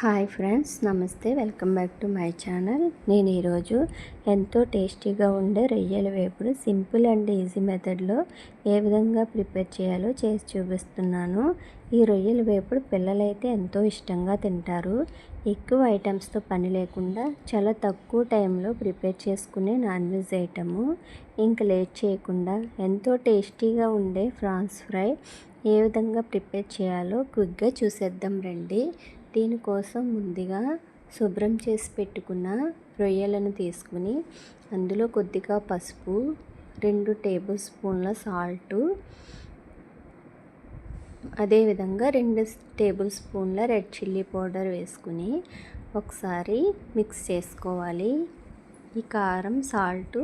Hi friends నమస్తే. Welcome back to my channel. నేను ఈరోజు ఎంతో టేస్టీగా ఉండే రొయ్యల వేపుడు సింపుల్ అండ్ ఈజీ మెథడ్లో ఏ విధంగా ప్రిపేర్ చేయాలో చేసి చూపిస్తున్నాను. ఈ రొయ్యల వేపుడు పిల్లలైతే ఎంతో ఇష్టంగా తింటారు. ఎక్కువ ఐటమ్స్తో పని లేకుండా చాలా తక్కువ టైంలో ప్రిపేర్ చేసుకునే నాన్ వెజ్ ఐటము. ఇంకా లేట్ చేయకుండా ఎంతో టేస్టీగా ఉండే ఫ్రాన్స్ ఫ్రై ఏ విధంగా ప్రిపేర్ చేయాలో క్విక్గా చూసేద్దాం రండి. దీనికోసం ముందుగా శుభ్రం చేసి పెట్టుకున్న రొయ్యలను తీసుకుని అందులో కొద్దిగా పసుపు రెండు టేబుల్ స్పూన్ల సాల్టు అదేవిధంగా రెండు టేబుల్ స్పూన్ల రెడ్ చిల్లీ పౌడర్ వేసుకుని ఒకసారి మిక్స్ చేసుకోవాలి. ఈ కారం సాల్ట్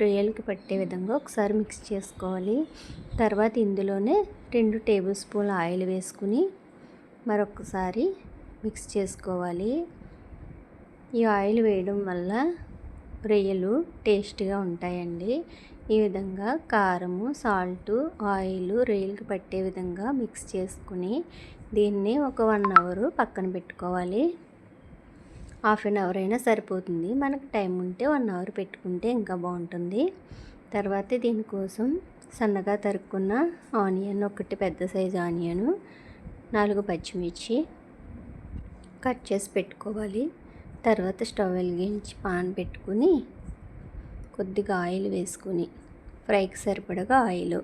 రొయ్యలకి పట్టే విధంగా ఒకసారి మిక్స్ చేసుకోవాలి. తర్వాత ఇందులోనే రెండు టేబుల్ స్పూన్ల ఆయిల్ వేసుకుని మరొకసారి మిక్స్ చేసుకోవాలి. ఈ ఆయిల్ వేయడం వల్ల రొయ్యలు టేస్ట్గా ఉంటాయండి. ఈ విధంగా కారము సాల్ట్ ఆయిల్ రొయ్యలకి పట్టే విధంగా మిక్స్ చేసుకుని దీన్ని ఒక వన్ అవర్ పక్కన పెట్టుకోవాలి. హాఫ్ అన్ అవర్ అయినా సరిపోతుంది. మనకు టైం ఉంటే వన్ అవర్ పెట్టుకుంటే ఇంకా బాగుంటుంది. తర్వాత దీనికోసం సన్నగా తరుక్కున్న ఆనియన్ ఒకటి పెద్ద సైజు ఆనియను నాలుగు పచ్చిమిర్చి కట్ చేసి పెట్టుకోవాలి. తర్వాత స్టవ్ వెలిగించి పాన్ పెట్టుకుని కొద్దిగా ఆయిల్ వేసుకుని ఫ్రైకి సరిపడగా ఆయిల్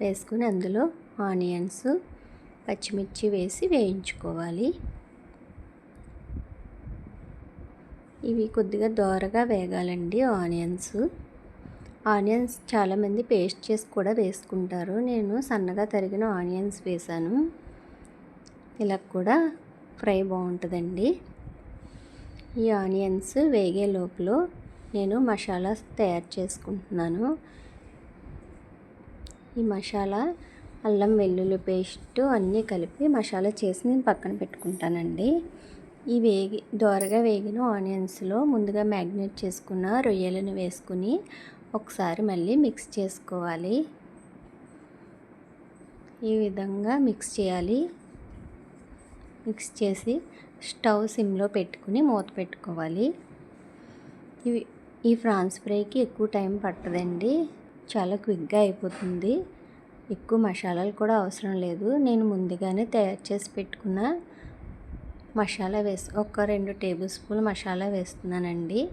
వేసుకుని అందులో ఆనియన్స్ పచ్చిమిర్చి వేసి వేయించుకోవాలి. ఇవి కొద్దిగా దోరగా వేగాలండి ఆనియన్స్. ఆనియన్స్ చాలామంది పేస్ట్ చేసి కూడా వేసుకుంటారు. నేను సన్నగా తరిగిన ఆనియన్స్ వేసాను. ఇలా కూడా ఫ్రై బాగుంటుందండి. ఈ ఆనియన్స్ వేగే లోపల నేను మసాలా తయారు చేసుకుంటున్నాను. ఈ మసాలా అల్లం వెల్లుల్లి పేస్ట్ అన్నీ కలిపి మసాలా చేసి నేను పక్కన పెట్టుకుంటానండి. ఈ వేగి దోరగా వేగిన ఆనియన్స్లో ముందుగా మ్యాగ్నేట్ చేసుకున్న రొయ్యలను వేసుకుని ఒకసారి మళ్ళీ మిక్స్ చేసుకోవాలి. ఈ విధంగా మిక్స్ చేయాలి. మిక్స్ చేసి స్టవ్ సిమ్లో పెట్టుకుని మూత పెట్టుకోవాలి. ఇవి ఈ ఫ్రాన్స్ ఫ్రైకి ఎక్కువ టైం పట్టదండి. చాలా క్విక్గా అయిపోతుంది. ఎక్కువ మసాలాలు కూడా అవసరం లేదు. నేను ముందుగానే తయారు చేసి పెట్టుకున్న మసాలా వేసి ఒక రెండు టేబుల్ స్పూన్ మసాలా వేస్తున్నానండి.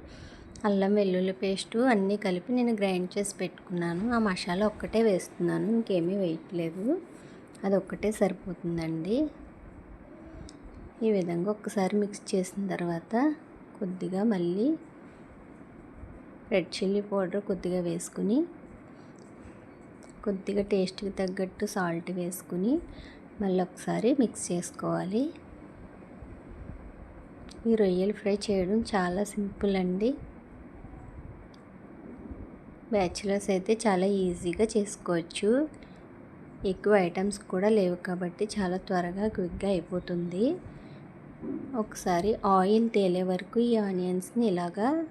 అల్లం వెల్లుల్లి పేస్టు అన్నీ కలిపి నేను గ్రైండ్ చేసి పెట్టుకున్నాను. ఆ మసాలా ఒక్కటే వేస్తున్నాను. ఇంకేమీ వేయట్లేదు అది ఒక్కటే సరిపోతుందండి. ఈ విధంగా ఒక్కసారి మిక్స్ చేసిన తర్వాత కొద్దిగా మళ్ళీ రెడ్ చిల్లీ పౌడర్ కొద్దిగా వేసుకుని కొద్దిగా టేస్ట్కి తగ్గట్టు సాల్ట్ వేసుకుని మళ్ళీ ఒకసారి మిక్స్ చేసుకోవాలి. ఈ రొయ్యలు ఫ్రై చేయడం చాలా సింపుల్ అండి. బ్యాచిలర్స్ అయితే చాలా ఈజీగా చేసుకోవచ్చు. ఎక్కువ ఐటమ్స్ కూడా లేవు కాబట్టి చాలా త్వరగా క్విక్గా అయిపోతుంది. ఒకసారి ఆయిల్ తేలే వరకు ఈ ఆనియన్స్ని ఇలాగా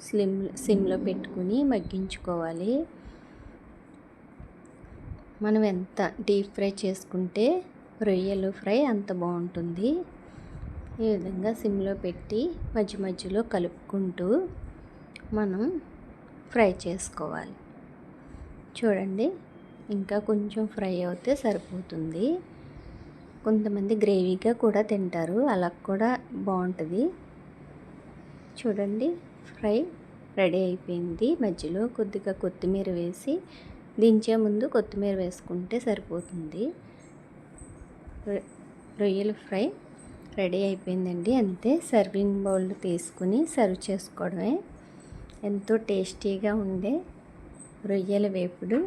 స్లిమ్ సిమ్లో పెట్టుకుని మగ్గించుకోవాలి. మనం ఎంత డీప్ ఫ్రై చేసుకుంటే రొయ్యలు ఫ్రై అంత బాగుంటుంది. ఈ విధంగా సిమ్లో పెట్టి మధ్య మధ్యలో కలుపుకుంటూ మనం ఫ్రై చేసుకోవాలి. చూడండి ఇంకా కొంచెం ఫ్రై అవుతే సరిపోతుంది. కొంతమంది గ్రేవీగా కూడా తింటారు. అలా కూడా బాగుంటుంది. చూడండి ఫ్రై రెడీ అయిపోయింది. మధ్యలో కొద్దిగా కొత్తిమీర వేసి దించే ముందు కొత్తిమీర వేసుకుంటే సరిపోతుంది. రొయ్యల ఫ్రై రెడీ అయిపోయిందండి. అంతే సర్వింగ్ బౌల్ తీసుకుని సర్వ్ చేసుకోవడమే. ఎంతో టేస్టీగా ఉండే రొయ్యల వేపుడు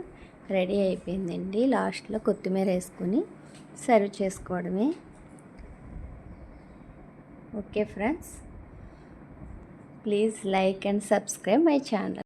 రెడీ అయిపోయిందండి. లాస్ట్లో కొత్తిమీర వేసుకుని సర్వ్ చేసుకోవడమే. Okay friends please like and subscribe my channel.